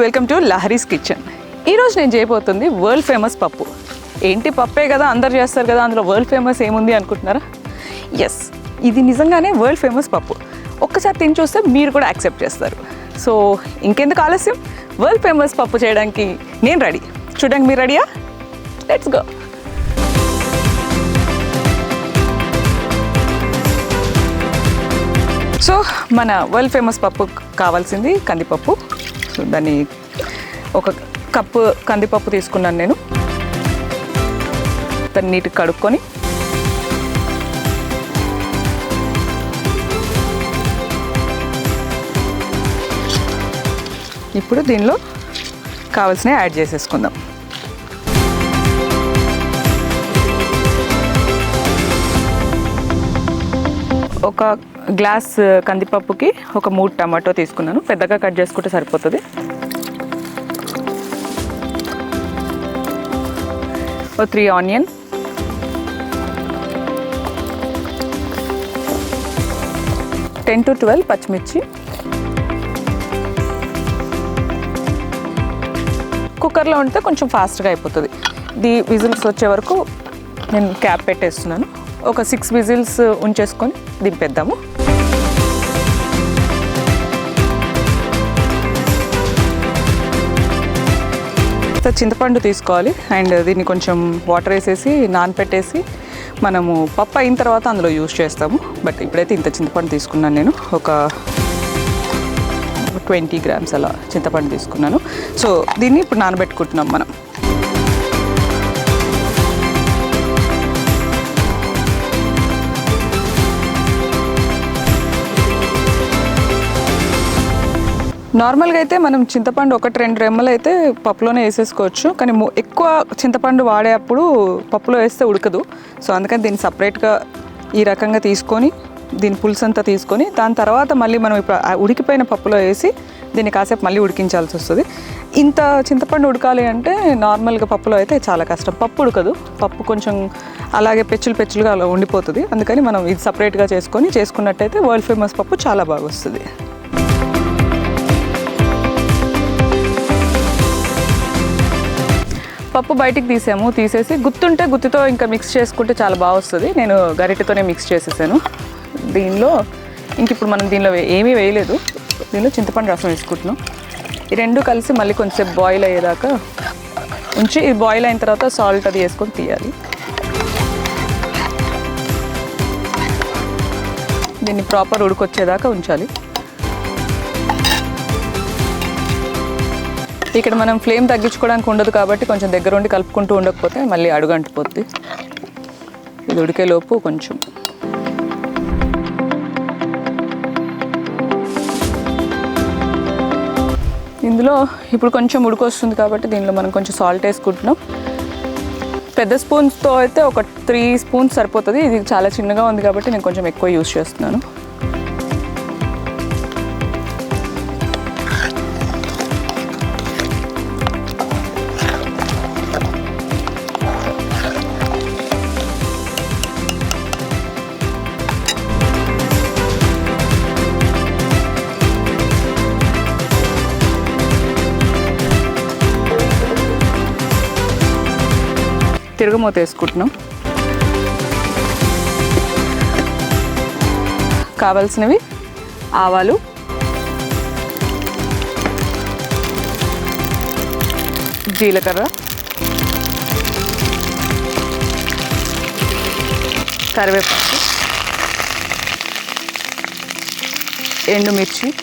Welcome to Lahari's kitchen. ఈరోజు నేను చేయబోతుంది వరల్డ్ ఫేమస్ పప్పు. ఏంటి పప్పే కదా అందరు చేస్తారు కదా అందులో వరల్డ్ ఫేమస్ ఏముంది అనుకుంటున్నారా? ఎస్ ఇది నిజంగానే వరల్డ్ ఫేమస్ పప్పు. ఒక్కసారి తిని చూస్తే మీరు కూడా యాక్సెప్ట్ చేస్తారు. సో ఇంకెందుకు ఆలస్యం? వరల్డ్ ఫేమస్ పప్పు చేయడానికి నేను రెడీ. చూడడానికి మీరు రెడీయా? లెట్స్ గో సో మన వరల్డ్ ఫేమస్ పప్పు కావాల్సింది కందిపప్పు. సో దాన్ని ఒక కప్పు కందిపప్పు తీసుకున్నాను నేను. దాన్ని నీట్గా కడుక్కొని ఇప్పుడు దీనిలో కావాల్సినవి యాడ్ చేసేసుకుందాం. ఒక గ్లాస్ కందిపప్పుకి ఒక మూడు టమాటో తీసుకున్నాను. పెద్దగా కట్ చేసుకుంటే సరిపోతుంది. ఓ three onion. Ten to twelve పచ్చిమిర్చి. కుక్కర్లో ఉంటే కొంచెం ఫాస్ట్గా అయిపోతుంది. ది విజిల్స్ వచ్చే వరకు నేను క్యాప్ పెట్టేస్తున్నాను. ఒక సిక్స్ విజిల్స్ uh, ఉంచేసుకొని దింపేద్దాము. చింతపండు తీసుకోవాలి. అండ్ దీన్ని కొంచెం వాటర్ వేసేసి నానపెట్టేసి మనము పప్పు అయిన తర్వాత అందులో యూజ్ చేస్తాము. బట్ ఇప్పుడైతే ఇంత చింతపండు తీసుకున్నాను నేను. ఒక ట్వంటీ గ్రామ్స్ అలా చింతపండు తీసుకున్నాను. సో దీన్ని ఇప్పుడు నానబెట్టుకుంటున్నాం మనం. నార్మల్గా అయితే మనం చింతపండు ఒకటి రెండు రెమ్మలు అయితే పప్పులోనే వేసేసుకోవచ్చు. కానీ ఎక్కువ చింతపండు వాడేటప్పుడు పప్పులో వేస్తే ఉడకదు. సో అందుకని దీన్ని సపరేట్గా ఈ రకంగా తీసుకొని దీని పులుసు అంతా తీసుకొని దాని తర్వాత మళ్ళీ మనం ఇప్పుడు ఉడికిపోయిన పప్పులో వేసి దీన్ని కాసేపు మళ్ళీ ఉడికించాల్సి వస్తుంది. ఇంత చింతపండు ఉడకాలి అంటే నార్మల్గా పప్పులో అయితే చాలా కష్టం. పప్పు ఉడకదు. పప్పు కొంచెం అలాగే పెచ్చులు పెచ్చులుగా అలా ఉండిపోతుంది. అందుకని మనం ఇది సపరేట్గా చేసుకొని చేసుకున్నట్టయితే వరల్డ్ ఫేమస్ పప్పు చాలా బాగా వస్తుంది. పప్పు బయటికి తీసాము. తీసేసి గుత్తుంటే గుత్తితో ఇంకా మిక్స్ చేసుకుంటే చాలా బాగా వస్తుంది. నేను గరిటెతోనే మిక్స్ చేసేసాను. దీనిలో ఇంక ఇప్పుడు మనం దీనిలో వే- ఏమీ వేయలేదు. దీనిలో చింతపండు రసం వేసుకుంటున్నాం. ఈ రెండు కలిసి మళ్ళీ కొంచెంసేపు బాయిల్ అయ్యేదాకా ఉంచి ఇది బాయిల్ అయిన తర్వాత సాల్ట్ అది వేసుకొని తీయాలి. దీన్ని ప్రాపర్ ఉడికొచ్చేదాకా ఉంచాలి. ఇక్కడ మనం ఫ్లేమ్ తగ్గించుకోవడానికి ఉండదు కాబట్టి కొంచెం దగ్గర ఉండి కలుపుకుంటూ ఉండకపోతే మళ్ళీ అడుగంటిపోద్ది. ఇది ఉడికేలోపు కొంచెం. ఇందులో ఇప్పుడు కొంచెం ఉడికొస్తుంది కాబట్టి దీనిలో మనం కొంచెం సాల్ట్ వేసుకుంటున్నాం. పెద్ద స్పూన్స్తో అయితే ఒక త్రీ స్పూన్స్ సరిపోతుంది. ఇది చాలా చిన్నగా ఉంది కాబట్టి నేను కొంచెం ఎక్కువ యూస్ చేస్తున్నాను. తిరగమూత వేసుకుంటున్నాం కావాల్సినవి ఆవాలు. జీలకర్ర. కరివేపాకు. ఎండుమిర్చి.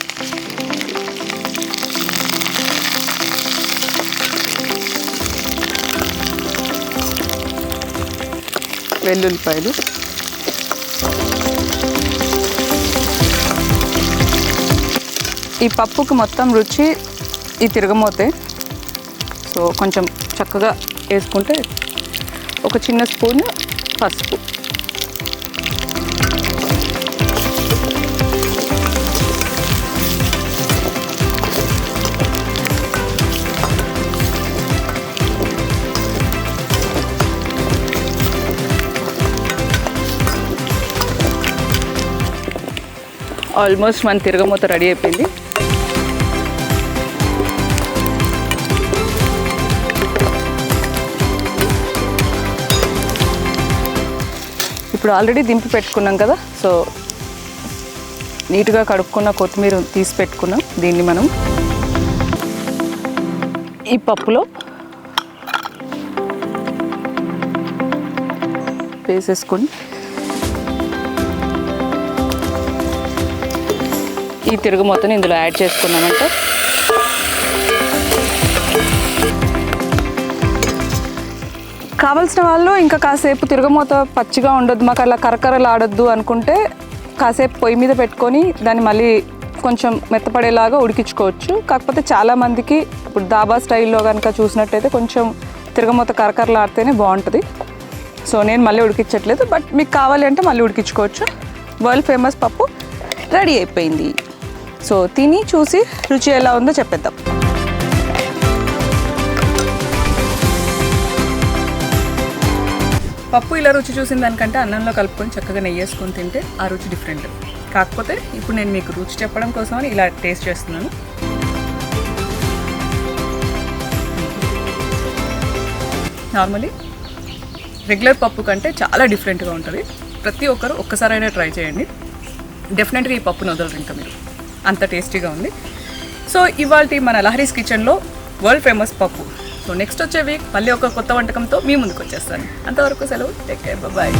వెల్లుల్లిపాయలు. ఈ పప్పుకు మొత్తం రుచి ఈ తిరగమోతే సో కొంచెం చక్కగా వేసుకుంటే ఒక చిన్న స్పూన్ పసుపు. ఆల్మోస్ట్ మన తిరగమూత రెడీ అయిపోయింది. ఇప్పుడు ఆల్రెడీ దింపి పెట్టుకున్నాం కదా సో నీట్గా కడుక్కున్న కొత్తిమీర తీసి పెట్టుకున్నాం దీన్ని మనం. ఈ పప్పులో వేసేసుకొని ఈ తిరుగు మొత్తం ఇందులో యాడ్ చేసుకున్నామంటే. కావలసిన వాళ్ళు ఇంకా కాసేపు తిరగమూత పచ్చిగా ఉండొద్దు మాకు అలా కరకరలాడొద్దు అనుకుంటే కాసేపు పొయ్యి మీద పెట్టుకొని దాన్ని మళ్ళీ కొంచెం మెత్తపడేలాగా ఉడికించుకోవచ్చు. కాకపోతే చాలామందికి ఇప్పుడు దాబా స్టైల్లో కనుక చూసినట్టయితే కొంచెం తిరగమూత కరకరలాడితేనే బాగుంటుంది. సో నేను మళ్ళీ ఉడికించట్లేదు బట్ మీకు కావాలి అంటే మళ్ళీ ఉడికించుకోవచ్చు. వరల్డ్ ఫేమస్ పప్పు రెడీ అయిపోయింది. సో తిని చూసి రుచి ఎలా ఉందో చెప్పేద్దాం. పప్పు ఇలా రుచి చూసిన దానికంటే అన్నంలో కలుపుకొని చక్కగా నెయ్యి వేసుకొని తింటే ఆ రుచి డిఫరెంట్ కాకపోతే ఇప్పుడు నేను మీకు రుచి చెప్పడం కోసమని ఇలా టేస్ట్ చేస్తున్నాను. నార్మలీ రెగ్యులర్ పప్పు కంటే చాలా డిఫరెంట్గా ఉంటుంది. ప్రతి ఒక్కరు ఒక్కసారైనా ట్రై చేయండి. డెఫినెట్గా ఈ పప్పును వదలరు ఇంకా మీరు. అంత టేస్టీగా ఉంది. సో ఇవాళ మన లహరీస్ కిచెన్లో వరల్డ్ ఫేమస్ పప్పు. సో నెక్స్ట్ వచ్చే వీక్ మళ్ళీ ఒక కొత్త వంటకంతో మీ ముందుకు వచ్చేస్తాను అంతవరకు సెలవు. Take care. బాయ్